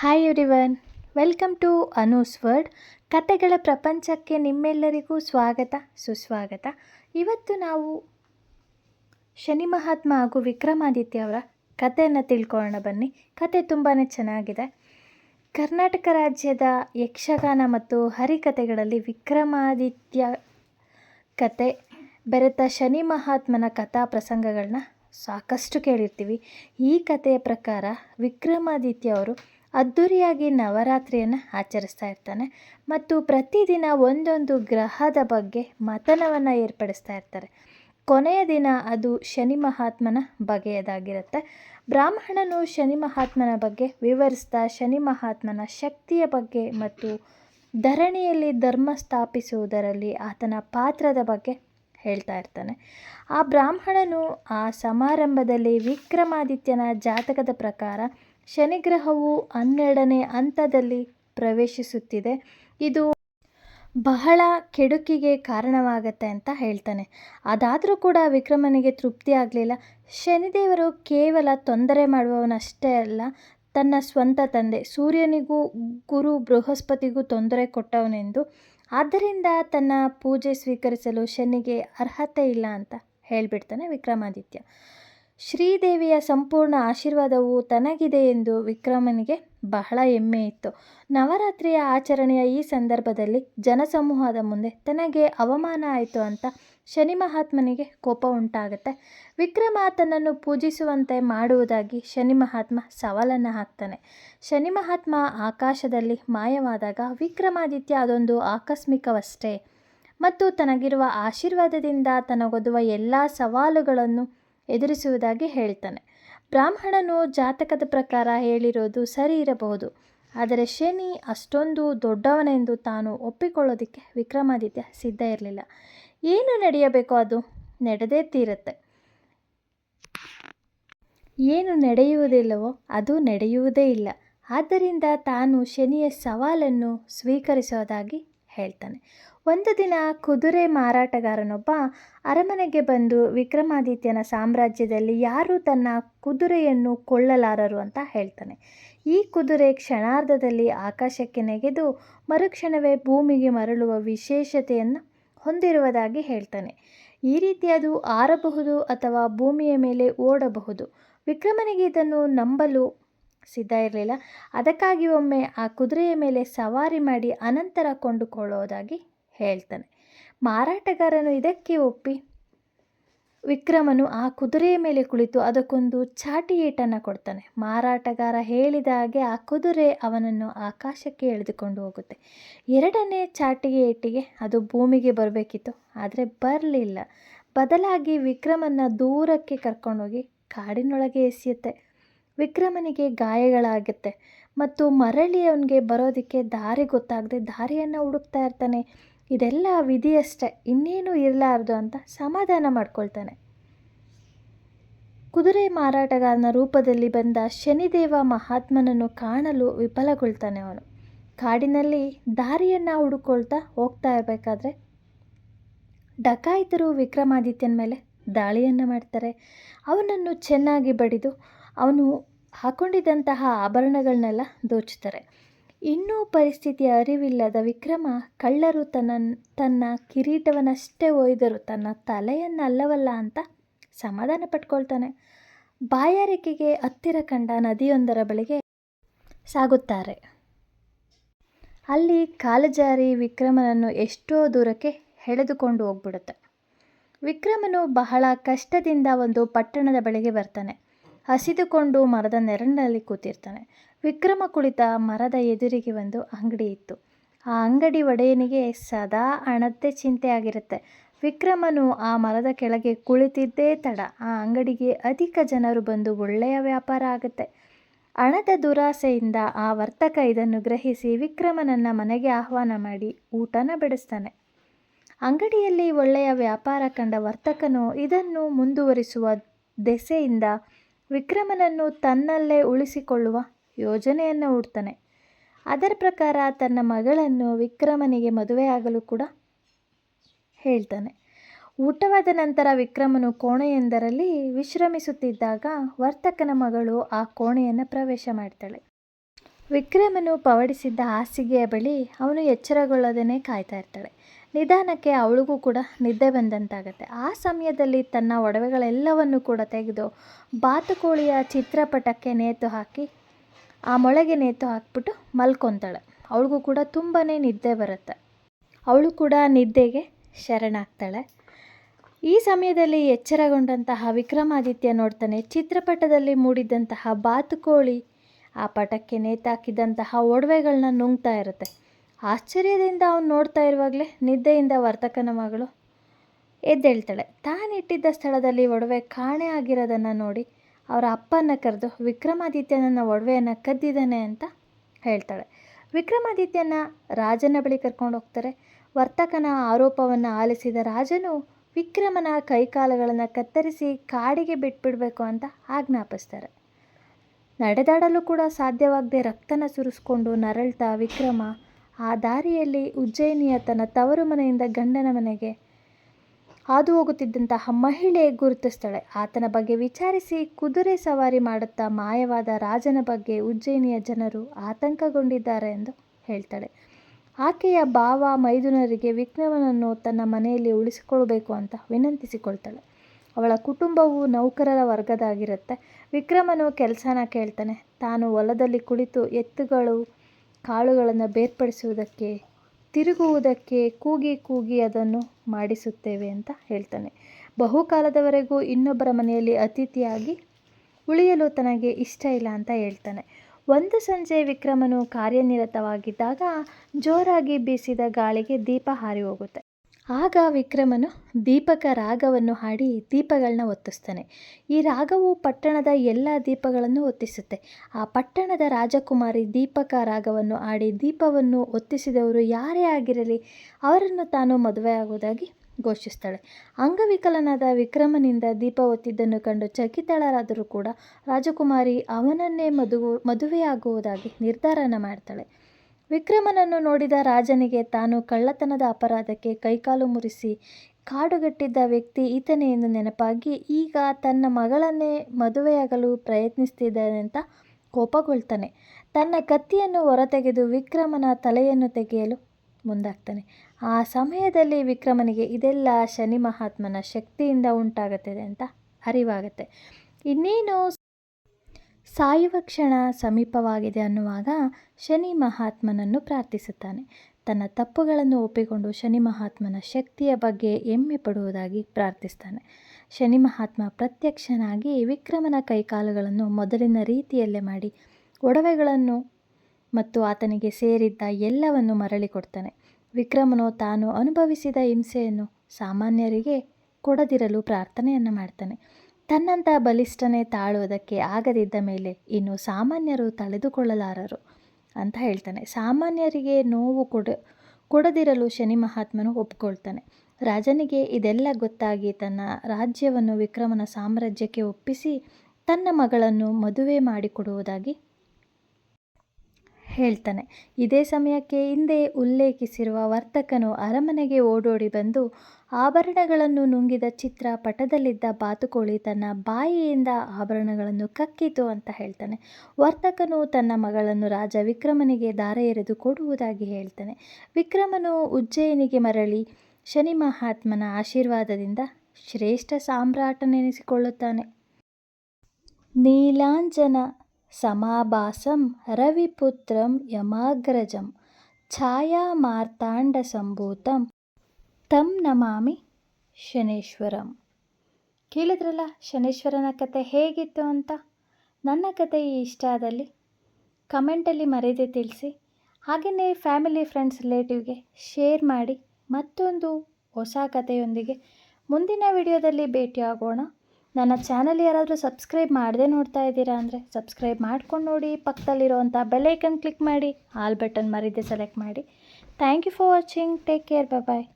Hi everyone welcome to Anu's world ಕತೆಗಳ ಪ್ರಪಂಚಕ್ಕೆ ನಿಮ್ಮೆಲ್ಲರಿಗೂ ಸ್ವಾಗತ, ಸುಸ್ವಾಗತ. ಇವತ್ತು ನಾವು ಶನಿ ಮಹಾತ್ಮ ಹಾಗೂ ವಿಕ್ರಮಾದಿತ್ಯ ಅವರ ಕಥೆಯನ್ನು ತಿಳ್ಕೊಳ್ಳೋಣ ಬನ್ನಿ. ಕತೆ ತುಂಬಾ ಚೆನ್ನಾಗಿದೆ. ಕರ್ನಾಟಕ ರಾಜ್ಯದ ಯಕ್ಷಗಾನ ಮತ್ತು ಹರಿಕಥೆಗಳಲ್ಲಿ ವಿಕ್ರಮಾದಿತ್ಯ ಕತೆ ಬೆರೆತ ಶನಿ ಮಹಾತ್ಮನ ಕಥಾ ಪ್ರಸಂಗಗಳನ್ನ ಸಾಕಷ್ಟು ಕೇಳಿರ್ತೀವಿ. ಈ ಕಥೆಯ ಪ್ರಕಾರ ವಿಕ್ರಮಾದಿತ್ಯ ಅವರು ಅದ್ಧೂರಿಯಾಗಿ ನವರಾತ್ರಿಯನ್ನು ಆಚರಿಸ್ತಾ ಇರ್ತಾನೆ ಮತ್ತು ಪ್ರತಿದಿನ ಒಂದೊಂದು ಗ್ರಹದ ಬಗ್ಗೆ ಮತನವನ್ನು ಏರ್ಪಡಿಸ್ತಾ ಇರ್ತಾರೆ. ಕೊನೆಯ ದಿನ ಅದು ಶನಿ ಮಹಾತ್ಮನ ಬಗೆಯದಾಗಿರುತ್ತೆ. ಬ್ರಾಹ್ಮಣನು ಶನಿ ಮಹಾತ್ಮನ ಬಗ್ಗೆ ವಿವರಿಸ್ತಾ ಶನಿ ಮಹಾತ್ಮನ ಶಕ್ತಿಯ ಬಗ್ಗೆ ಮತ್ತು ಧರಣಿಯಲ್ಲಿ ಧರ್ಮ ಸ್ಥಾಪಿಸುವುದರಲ್ಲಿ ಆತನ ಪಾತ್ರದ ಬಗ್ಗೆ ಹೇಳ್ತಾ ಇರ್ತಾನೆ. ಆ ಬ್ರಾಹ್ಮಣನು ಆ ಸಮಾರಂಭದಲ್ಲಿ ವಿಕ್ರಮಾದಿತ್ಯನ ಜಾತಕದ ಪ್ರಕಾರ ಶನಿಗ್ರಹವು ಹನ್ನೆರಡನೇ ಹಂತದಲ್ಲಿ ಪ್ರವೇಶಿಸುತ್ತಿದೆ. ಇದು ಬಹಳ ಕೆಡುಕಿಗೆ ಕಾರಣವಾಗತ್ತೆ ಅಂತ ಹೇಳ್ತಾನೆ. ಅದಾದರೂ ಕೂಡ ವಿಕ್ರಮನಿಗೆ ತೃಪ್ತಿ ಆಗಲಿಲ್ಲ. ಶನಿದೇವರು ಕೇವಲ ತೊಂದರೆ ಮಾಡುವವನಷ್ಟೇ ಅಲ್ಲ, ತನ್ನ ಸ್ವಂತ ತಂದೆ, ಸೂರ್ಯನಿಗೂ ಗುರು, ಬೃಹಸ್ಪತಿಗೂ ತೊಂದರೆ ಕೊಟ್ಟವನೆಂದು. ಆದ್ದರಿಂದ ತನ್ನ ಪೂಜೆ ಸ್ವೀಕರಿಸಲು ಶನಿಗೆ ಅರ್ಹತೆ ಇಲ್ಲ ಅಂತ ಹೇಳಿಬಿಡ್ತಾನೆ ವಿಕ್ರಮಾದಿತ್ಯ. ಶ್ರೀದೇವಿಯ ಸಂಪೂರ್ಣ ಆಶೀರ್ವಾದವು ತನಗಿದೆ ಎಂದು ವಿಕ್ರಮನಿಗೆ ಬಹಳ ಹೆಮ್ಮೆ ಇತ್ತು. ನವರಾತ್ರಿಯ ಆಚರಣೆಯ ಈ ಸಂದರ್ಭದಲ್ಲಿ ಜನಸಮೂಹದ ಮುಂದೆ ತನಗೆ ಅವಮಾನ ಆಯಿತು ಅಂತ ಶನಿ ಮಹಾತ್ಮನಿಗೆ ಕೋಪ ಉಂಟಾಗುತ್ತೆ. ವಿಕ್ರಮ ತನ್ನನ್ನು ಪೂಜಿಸುವಂತೆ ಮಾಡುವುದಾಗಿ ಶನಿ ಮಹಾತ್ಮ ಸವಾಲನ್ನು ಹಾಕ್ತಾನೆ. ಶನಿ ಮಹಾತ್ಮ ಆಕಾಶದಲ್ಲಿ ಮಾಯವಾದಾಗ ವಿಕ್ರಮಾದಿತ್ಯ ಅದೊಂದು ಆಕಸ್ಮಿಕವಷ್ಟೇ. ಮತ್ತು ತನಗಿರುವ ಆಶೀರ್ವಾದದಿಂದ ತನಗೊದುವ ಎಲ್ಲ ಸವಾಲುಗಳನ್ನು ಎದುರಿಸುವುದಾಗಿ ಹೇಳ್ತಾನೆ. ಬ್ರಾಹ್ಮಣನು ಜಾತಕದ ಪ್ರಕಾರ ಹೇಳಿರೋದು ಸರಿ ಇರಬಹುದು. ಆದರೆ ಶನಿ ಅಷ್ಟೊಂದು ದೊಡ್ಡವನೆಂದು ತಾನು ಒಪ್ಪಿಕೊಳ್ಳೋದಕ್ಕೆ ವಿಕ್ರಮಾದಿತ್ಯ ಸಿದ್ಧ ಇರಲಿಲ್ಲ. ಏನು ನಡೆಯಬೇಕು ಅದು? ನಡೆದೇ ತೀರತ್ತೆ. ಏನು ನಡೆಯುವುದಿಲ್ಲವೋ ಅದು ನಡೆಯುವುದೇ ಇಲ್ಲ. ಆದ್ದರಿಂದ ತಾನು ಶನಿಯ ಸವಾಲನ್ನು ಸ್ವೀಕರಿಸೋದಾಗಿ ಹೇಳ್ತಾನೆ. ಒಂದು ದಿನ ಕುದುರೆ ಮಾರಾಟಗಾರನೊಬ್ಬ ಅರಮನೆಗೆ ಬಂದು ವಿಕ್ರಮಾದಿತ್ಯನ ಸಾಮ್ರಾಜ್ಯದಲ್ಲಿ ಯಾರು ತನ್ನ ಕುದುರೆಯನ್ನು ಕೊಳ್ಳಲಾರರು ಅಂತ ಹೇಳ್ತಾನೆ. ಈ ಕುದುರೆ ಕ್ಷಣಾರ್ಧದಲ್ಲಿ ಆಕಾಶಕ್ಕೆ ನೆಗೆದು ಮರುಕ್ಷಣವೇ ಭೂಮಿಗೆ ಮರಳುವ ವಿಶೇಷತೆಯನ್ನು ಹೊಂದಿರುವುದಾಗಿ ಹೇಳ್ತಾನೆ. ಈ ರೀತಿ ಅದು ಆರಬಹುದು ಅಥವಾ ಭೂಮಿಯ ಮೇಲೆ ಓಡಬಹುದು. ವಿಕ್ರಮನಿಗೆ ಇದನ್ನು ನಂಬಲು ಸಿದ್ಧ ಇರಲಿಲ್ಲ. ಅದಕ್ಕಾಗಿ ಒಮ್ಮೆ ಆ ಕುದುರೆಯ ಮೇಲೆ ಸವಾರಿ ಮಾಡಿ ಅನಂತರ ಕೊಂಡುಕೊಳ್ಳೋದಾಗಿ ಹೇಳ್ತಾನೆ. ಮಾರಾಟಗಾರನು ಇದಕ್ಕೆ ಒಪ್ಪಿ, ವಿಕ್ರಮನು ಆ ಕುದುರೆಯ ಮೇಲೆ ಕುಳಿತು ಅದಕ್ಕೊಂದು ಚಾಟಿ ಏಟನ್ನು ಕೊಡ್ತಾನೆ. ಮಾರಾಟಗಾರ ಹೇಳಿದ ಹಾಗೆ ಆ ಕುದುರೆ ಅವನನ್ನು ಆಕಾಶಕ್ಕೆ ಎಳೆದುಕೊಂಡು ಹೋಗುತ್ತೆ. ಎರಡನೇ ಚಾಟಿಗೆ ಏಟಿಗೆ ಅದು ಭೂಮಿಗೆ ಬರಬೇಕಿತ್ತು, ಆದರೆ ಬರಲಿಲ್ಲ. ಬದಲಾಗಿ ವಿಕ್ರಮನ ದೂರಕ್ಕೆ ಕರ್ಕೊಂಡೋಗಿ ಕಾಡಿನೊಳಗೆ ಎಸೆಯುತ್ತೆ. ವಿಕ್ರಮನಿಗೆ ಗಾಯಗಳಾಗುತ್ತೆ ಮತ್ತು ಮರಳಿ ಅವನಿಗೆ ಬರೋದಕ್ಕೆ ದಾರಿ ಗೊತ್ತಾಗದೆ ದಾರಿಯನ್ನು ಹುಡುಕ್ತಾ ಇರ್ತಾನೆ. ಇದೆಲ್ಲ ವಿಧಿಯಷ್ಟೇ, ಇನ್ನೇನು ಇರಲಾರ್ದು ಅಂತ ಸಮಾಧಾನ ಮಾಡ್ಕೊಳ್ತಾನೆ. ಕುದುರೆ ಮಾರಾಟಗಾರನ ರೂಪದಲ್ಲಿ ಬಂದ ಶನಿದೇವ ಮಹಾತ್ಮನನ್ನು ಕಾಣಲು ವಿಫಲಗೊಳ್ತಾನೆ ಅವನು. ಕಾಡಿನಲ್ಲಿ ದಾರಿಯನ್ನು ಹುಡುಕೊಳ್ತಾ ಹೋಗ್ತಾ ಇರಬೇಕಾದ್ರೆ ಡಕಾಯಿತರು ವಿಕ್ರಮಾದಿತ್ಯನ ಮೇಲೆ ದಾಳಿಯನ್ನು ಮಾಡ್ತಾರೆ. ಅವನನ್ನು ಚೆನ್ನಾಗಿ ಬಡಿದು ಅವನು ಹಾಕೊಂಡಿದ್ದಂತಹ ಆಭರಣಗಳನ್ನೆಲ್ಲ ದೋಚ್ತಾರೆ ಇನ್ನೂ ಪರಿಸ್ಥಿತಿಯ ಅರಿವಿಲ್ಲದ ವಿಕ್ರಮ ಕಳ್ಳರು ತನ್ನ ತನ್ನ ಕಿರೀಟವನ್ನಷ್ಟೇ ಒಯ್ದರು ತನ್ನ ತಲೆಯನ್ನಲ್ಲವಲ್ಲ ಅಂತ ಸಮಾಧಾನ ಪಟ್ಕೊಳ್ತಾನೆ. ಬಾಯಾರಿಕೆಗೆ ಹತ್ತಿರ ಕಂಡ ನದಿಯೊಂದರ ಬಳಿಗೆ ಸಾಗುತ್ತಾರೆ. ಅಲ್ಲಿ ಕಾಲಜಾರಿ ವಿಕ್ರಮನನ್ನು ಎಷ್ಟೋ ದೂರಕ್ಕೆ ಎಳೆದುಕೊಂಡು ಹೋಗ್ಬಿಡುತ್ತೆ. ವಿಕ್ರಮನು ಬಹಳ ಕಷ್ಟದಿಂದ ಒಂದು ಪಟ್ಟಣದ ಬಳಿಗೆ ಬರ್ತಾನೆ. ಹಸಿದುಕೊಂಡು ಮರದ ನೆರಳಿನಲ್ಲಿ ಕೂತಿರ್ತಾನೆ. ವಿಕ್ರಮ ಕುಳಿತ ಮರದ ಎದುರಿಗೆ ಒಂದು ಅಂಗಡಿ ಇತ್ತು. ಆ ಅಂಗಡಿ ಒಡೆಯನಿಗೆ ಸದಾ ಹಣದ್ದೇ ಚಿಂತೆ ಆಗಿರುತ್ತೆ ವಿಕ್ರಮನು ಆ ಮರದ ಕೆಳಗೆ ಕುಳಿತಿದ್ದೇ ತಡ. ಆ ಅಂಗಡಿಗೆ ಅಧಿಕ ಜನರು ಬಂದು ಒಳ್ಳೆಯ ವ್ಯಾಪಾರ ಆಗುತ್ತೆ. ಹಣದ ದುರಾಸೆಯಿಂದ ಆ ವರ್ತಕ ಇದನ್ನು ಗ್ರಹಿಸಿ ವಿಕ್ರಮನನ್ನು ಮನೆಗೆ ಆಹ್ವಾನ ಮಾಡಿ ಊಟನ ಬೆಳೆಸ್ತಾನೆ. ಅಂಗಡಿಯಲ್ಲಿ ಒಳ್ಳೆಯ ವ್ಯಾಪಾರ ಕಂಡ ವರ್ತಕನು ಇದನ್ನು ಮುಂದುವರಿಸುವ ದೆಸೆಯಿಂದ ವಿಕ್ರಮನನ್ನು ತನ್ನಲ್ಲೇ ಉಳಿಸಿಕೊಳ್ಳುವ ಯೋಜನೆಯನ್ನು ಹುಡ್ತಾನೆ. ಅದರ ಪ್ರಕಾರ ತನ್ನ ಮಗಳನ್ನು ವಿಕ್ರಮನಿಗೆ ಮದುವೆಯಾಗಲು ಕೂಡ ಹೇಳ್ತಾನೆ. ಊಟವಾದ ನಂತರ ವಿಕ್ರಮನು ಕೋಣೆಯೊಂದರಲ್ಲಿ ವಿಶ್ರಮಿಸುತ್ತಿದ್ದಾಗ ವರ್ತಕನ ಮಗಳು ಆ ಕೋಣೆಯನ್ನು ಪ್ರವೇಶ ಮಾಡ್ತಾಳೆ. ವಿಕ್ರಮನು ಪವಡಿಸಿದ್ದ ಹಾಸಿಗೆಯ ಬಳಿ ಅವನು ಎಚ್ಚರಗೊಳ್ಳದೇ ಕಾಯ್ತಾ ಇರ್ತಾಳೆ. ನಿಧಾನಕ್ಕೆ ಅವಳಿಗೂ ಕೂಡ ನಿದ್ದೆ ಬಂದಂತಾಗತ್ತೆ. ಆ ಸಮಯದಲ್ಲಿ ತನ್ನ ಒಡವೆಗಳೆಲ್ಲವನ್ನು ಕೂಡ ತೆಗೆದು ಬಾತುಕೋಳಿಯ ಚಿತ್ರಪಟಕ್ಕೆ ನೇತು ಹಾಕಿ, ಆ ಮೊಳೆಗೆ ನೇತು ಹಾಕ್ಬಿಟ್ಟು ಮಲ್ಕೊತಾಳೆ. ಅವಳಿಗೂ ಕೂಡ ತುಂಬಾ ನಿದ್ದೆ ಬರುತ್ತೆ. ಅವಳು ಕೂಡ ನಿದ್ದೆಗೆ ಶರಣಾಗ್ತಾಳೆ. ಈ ಸಮಯದಲ್ಲಿ ಎಚ್ಚರಗೊಂಡಂತಹ ವಿಕ್ರಮಾದಿತ್ಯ ನೋಡ್ತಾನೆ, ಚಿತ್ರಪಟದಲ್ಲಿ ಮೂಡಿದ್ದಂತಹ ಬಾತುಕೋಳಿ ಆ ಪಟಕ್ಕೆ ನೇತಾಕಿದಂತಹ ಒಡವೆಗಳನ್ನ ನುಂಗ್ತಾ ಇರುತ್ತೆ. ಆಶ್ಚರ್ಯದಿಂದ ಅವನು ನೋಡ್ತಾ ಇರುವಾಗಲೇ ನಿದ್ದೆಯಿಂದ ವರ್ತಕನ ಮಗಳು ಎದ್ದೇಳ್ತಾಳೆ. ತಾನಿಟ್ಟಿದ್ದ ಸ್ಥಳದಲ್ಲಿ ಒಡವೆ ಕಾಣೆ ಆಗಿರೋದನ್ನು ನೋಡಿ ಅವರ ಅಪ್ಪನ ಕರೆದು ವಿಕ್ರಮಾದಿತ್ಯನನ್ನು ಒಡವೆಯನ್ನು ಕದ್ದಿದ್ದಾನೆ ಅಂತ ಹೇಳ್ತಾಳೆ. ವಿಕ್ರಮಾದಿತ್ಯನ ರಾಜನ ಬಳಿ ಕರ್ಕೊಂಡು ಹೋಗ್ತಾರೆ. ವರ್ತಕನ ಆರೋಪವನ್ನು ಆಲಿಸಿದ ರಾಜನು ವಿಕ್ರಮನ ಕೈಕಾಲುಗಳನ್ನು ಕತ್ತರಿಸಿ ಕಾಡಿಗೆ ಬಿಟ್ಬಿಡಬೇಕು ಅಂತ ಆಜ್ಞಾಪಿಸ್ತಾರೆ. ನಡೆದಾಡಲು ಕೂಡ ಸಾಧ್ಯವಾಗದೆ ರಕ್ತನ ಸುರಿಸ್ಕೊಂಡು ನರಳ್ತಾ ವಿಕ್ರಮ ಆ ದಾರಿಯಲ್ಲಿ ಉಜ್ಜಯಿನಿಯ ತನ್ನ ತವರು ಮನೆಯಿಂದ ಗಂಡನ ಮನೆಗೆ ಹಾದು ಹೋಗುತ್ತಿದ್ದಂತಹ ಮಹಿಳೆ ಗುರುತಿಸ್ತಾಳೆ ಆತನ ಬಗ್ಗೆ ವಿಚಾರಿಸಿ ಕುದುರೆ ಸವಾರಿ ಮಾಡುತ್ತಾ ಮಾಯವಾದ ರಾಜನ ಬಗ್ಗೆ ಉಜ್ಜಯಿನಿಯ ಜನರು ಆತಂಕಗೊಂಡಿದ್ದಾರೆ ಎಂದು ಹೇಳ್ತಾಳೆ. ಆಕೆಯ ಭಾವ ಮೈದುನರಿಗೆ ವಿಘ್ನವನನ್ನು ತನ್ನ ಮನೆಯಲ್ಲಿ ಉಳಿಸಿಕೊಳ್ಬೇಕು ಅಂತ ವಿನಂತಿಸಿಕೊಳ್ತಾಳೆ. ಅವಳ ಕುಟುಂಬವು ನೌಕರರ ವರ್ಗದಾಗಿರುತ್ತೆ. ವಿಕ್ರಮನು ಕೆಲಸನ ಕೇಳ್ತಾನೆ. ತಾನು ಹೊಲದಲ್ಲಿ ಕುಳಿತು ಎತ್ತುಗಳು ಕಾಳುಗಳನ್ನು ಬೇರ್ಪಡಿಸುವುದಕ್ಕೆ, ತಿರುಗುವುದಕ್ಕೆ ಕೂಗಿ ಕೂಗಿ ಅದನ್ನು ಮಾಡಿಸುತ್ತೇವೆ ಅಂತ ಹೇಳ್ತಾನೆ. ಬಹುಕಾಲದವರೆಗೂ ಇನ್ನೊಬ್ಬರ ಮನೆಯಲ್ಲಿ ಅತಿಥಿಯಾಗಿ ಉಳಿಯಲು ತನಗೆ ಇಷ್ಟ ಇಲ್ಲ ಅಂತ ಹೇಳ್ತಾನೆ. ಒಂದು ಸಂಜೆ ವಿಕ್ರಮನು ಕಾರ್ಯನಿರತವಾಗಿದ್ದಾಗ ಜೋರಾಗಿ ಬೀಸಿದ ಗಾಳಿಗೆ ದೀಪ ಹಾರಿ ಹೋಗುತ್ತೆ. ಆಗ ವಿಕ್ರಮನು ದೀಪಕ ರಾಗವನ್ನು ಹಾಡಿ ದೀಪಗಳನ್ನ ಹೊತ್ತಿಸ್ತಾನೆ ಈ ರಾಗವು ಪಟ್ಟಣದ ಎಲ್ಲ ದೀಪಗಳನ್ನು ಹೊತ್ತಿಸುತ್ತೆ ಆ ಪಟ್ಟಣದ ರಾಜಕುಮಾರಿ ದೀಪಕ ರಾಗವನ್ನು ಹಾಡಿ ದೀಪವನ್ನು ಒತ್ತಿಸಿದವರು ಯಾರೇ ಆಗಿರಲಿ, ಅವರನ್ನು ತಾನು ಮದುವೆ ಮದುವೆಯಾಗುವುದಾಗಿ ಘೋಷಿಸ್ತಾಳೆ. ಅಂಗವಿಕಲನಾದ ವಿಕ್ರಮನಿಂದ ದೀಪ ಒತ್ತಿದ್ದನ್ನು ಕಂಡು ಚಕಿತಳರಾದರೂ ಕೂಡ ರಾಜಕುಮಾರಿ ಅವನನ್ನೇ ಮದುವು, ಮದುವೆಯಾಗುವುದಾಗಿ ನಿರ್ಧಾರನ ಮಾಡ್ತಾಳೆ. ವಿಕ್ರಮನನ್ನು ನೋಡಿದ ರಾಜನಿಗೆ ತಾನು ಕಳ್ಳತನದ ಅಪರಾಧಕ್ಕೆ ಕೈಕಾಲು ಮುರಿಸಿ ಕಾಡುಗಟ್ಟಿದ್ದ ವ್ಯಕ್ತಿ ಈತನೇ ಎಂದು ನೆನಪಾಗಿ, ಈಗ ತನ್ನ ಮಗಳನ್ನೇ ಮದುವೆಯಾಗಲು ಪ್ರಯತ್ನಿಸ್ತಿದ್ದಾನೆ ಅಂತ ಕೋಪಗೊಳ್ತಾನೆ. ತನ್ನ ಕತ್ತಿಯನ್ನು ಹೊರತೆಗೆದು ವಿಕ್ರಮನ ತಲೆಯನ್ನು ತೆಗೆಯಲು ಮುಂದಾಗ್ತಾನೆ. ಆ ಸಮಯದಲ್ಲಿ ವಿಕ್ರಮನಿಗೆ ಇದೆಲ್ಲ ಶನಿ ಮಹಾತ್ಮನ ಶಕ್ತಿಯಿಂದ ಉಂಟಾಗುತ್ತದೆ ಅಂತ ಅರಿವಾಗುತ್ತೆ. ಇನ್ನೇನು ಸಾಯುವ ಕ್ಷಣ ಸಮೀಪವಾಗಿದೆ ಅನ್ನುವಾಗ ಶನಿ ಮಹಾತ್ಮನನ್ನು ಪ್ರಾರ್ಥಿಸುತ್ತಾನೆ. ತನ್ನ ತಪ್ಪುಗಳನ್ನು ಒಪ್ಪಿಕೊಂಡು ಶನಿ ಮಹಾತ್ಮನ ಶಕ್ತಿಯ ಬಗ್ಗೆ ಹೆಮ್ಮೆ ಪಡುವುದಾಗಿ ಪ್ರಾರ್ಥಿಸ್ತಾನೆ ಶನಿ ಮಹಾತ್ಮ ಪ್ರತ್ಯಕ್ಷನಾಗಿ ವಿಕ್ರಮನ ಕೈಕಾಲುಗಳನ್ನು ಮೊದಲಿನ ರೀತಿಯಲ್ಲೇ ಮಾಡಿ ಒಡವೆಗಳನ್ನು ಮತ್ತು ಆತನಿಗೆ ಸೇರಿದ್ದ ಎಲ್ಲವನ್ನು ಮರಳಿ ಕೊಡ್ತಾನೆ. ವಿಕ್ರಮನು ತಾನು ಅನುಭವಿಸಿದ ಹಿಂಸೆಯನ್ನು ಸಾಮಾನ್ಯರಿಗೆ ಕೊಡದಿರಲು ಪ್ರಾರ್ಥನೆಯನ್ನು ಮಾಡ್ತಾನೆ. ತನ್ನಂಥ ಬಲಿಷ್ಠನೇ ತಾಳುವುದಕ್ಕೆ ಆಗದಿದ್ದ ಮೇಲೆ ಇನ್ನು ಸಾಮಾನ್ಯರು ತಳೆದುಕೊಳ್ಳಲಾರರು ಅಂತ ಹೇಳ್ತಾನೆ. ಸಾಮಾನ್ಯರಿಗೆ ನೋವು ಕೊಡ, ಕೊಡದಿರಲು ಶನಿ ಮಹಾತ್ಮನು ಒಪ್ಪಿಕೊಳ್ತಾನೆ ರಾಜನಿಗೆ ಇದೆಲ್ಲ ಗೊತ್ತಾಗಿ ತನ್ನ ರಾಜ್ಯವನ್ನು ವಿಕ್ರಮನ ಸಾಮ್ರಾಜ್ಯಕ್ಕೆ ಒಪ್ಪಿಸಿ ತನ್ನ ಮಗಳನ್ನು ಮದುವೆ ಮಾಡಿಕೊಡುವುದಾಗಿ ಹೇಳ್ತಾನೆ. ಇದೇ ಸಮಯಕ್ಕೆ ಹಿಂದೆ ಉಲ್ಲೇಖಿಸಿರುವ ವರ್ತಕನು ಅರಮನೆಗೆ ಓಡೋಡಿ ಬಂದು ಆಭರಣಗಳನ್ನು ನುಂಗಿದ ಚಿತ್ರ ಪಟದಲ್ಲಿದ್ದ ಬಾತುಕೋಳಿ ತನ್ನ ಬಾಯಿಯಿಂದ ಆಭರಣಗಳನ್ನು ಕಕ್ಕಿತು ಅಂತ ಹೇಳ್ತಾನೆ. ವರ್ತಕನು ತನ್ನ ಮಗಳನ್ನು ರಾಜ ವಿಕ್ರಮನಿಗೆ ದಾರ ಎರೆದು ಕೊಡುವುದಾಗಿ ಹೇಳ್ತಾನೆ. ವಿಕ್ರಮನು ಉಜ್ಜಯನಿಗೆ ಮರಳಿ ಶನಿ ಮಹಾತ್ಮನ ಆಶೀರ್ವಾದದಿಂದ ಶ್ರೇಷ್ಠ ಸಾಮ್ರಾಟನೆನಿಸಿಕೊಳ್ಳುತ್ತಾನೆ. ನೀಲಾಂಜನ ಸಮಾಭಾಸಂ ರವಿಪುತ್ರಂ ಯಮಾಗ್ರಜಂ ಛಾಯಾಮಾರ್ತಾಂಡಸಂಭೂತಂ ತಂ ನಮಾಮಿ ಶನೇಶ್ವರಂ. ಕೇಳಿದ್ರಲ್ಲ, ಶನೇಶ್ವರನ ಕತೆ ಹೇಗಿತ್ತು ಅಂತ? ನನ್ನ ಕತೆ ಇಷ್ಟ ಆದಲ್ಲಿ ಕಮೆಂಟಲ್ಲಿ ಮರೆಯದೆ ತಿಳಿಸಿ, ಹಾಗೆಯೇ ಫ್ಯಾಮಿಲಿ ಫ್ರೆಂಡ್ಸ್ ರಿಲೇಟಿವ್ಗೆ ಶೇರ್ ಮಾಡಿ, ಮತ್ತೊಂದು ಹೊಸ ಕಥೆಯೊಂದಿಗೆ ಮುಂದಿನ ವಿಡಿಯೋದಲ್ಲಿ ಭೇಟಿಯಾಗೋಣ. ನನ್ನ ಚಾನಲ್ ಯಾರಾದರೂ ಸಬ್ಸ್ಕ್ರೈಬ್ ಮಾಡದೆ ನೋಡ್ತಾ ಇದ್ದೀರಾ ಅಂದರೆ ಸಬ್ಸ್ಕ್ರೈಬ್ ಮಾಡ್ಕೊಂಡು ನೋಡಿ ಪಕ್ಕದಲ್ಲಿರುವಂಥ ಬೆಲೈಕನ್ ಕ್ಲಿಕ್ ಮಾಡಿ, ಆಲ್ ಬಟನ್ ಮರಿದೆ ಸೆಲೆಕ್ಟ್ ಮಾಡಿ. Thank you for watching, take care bye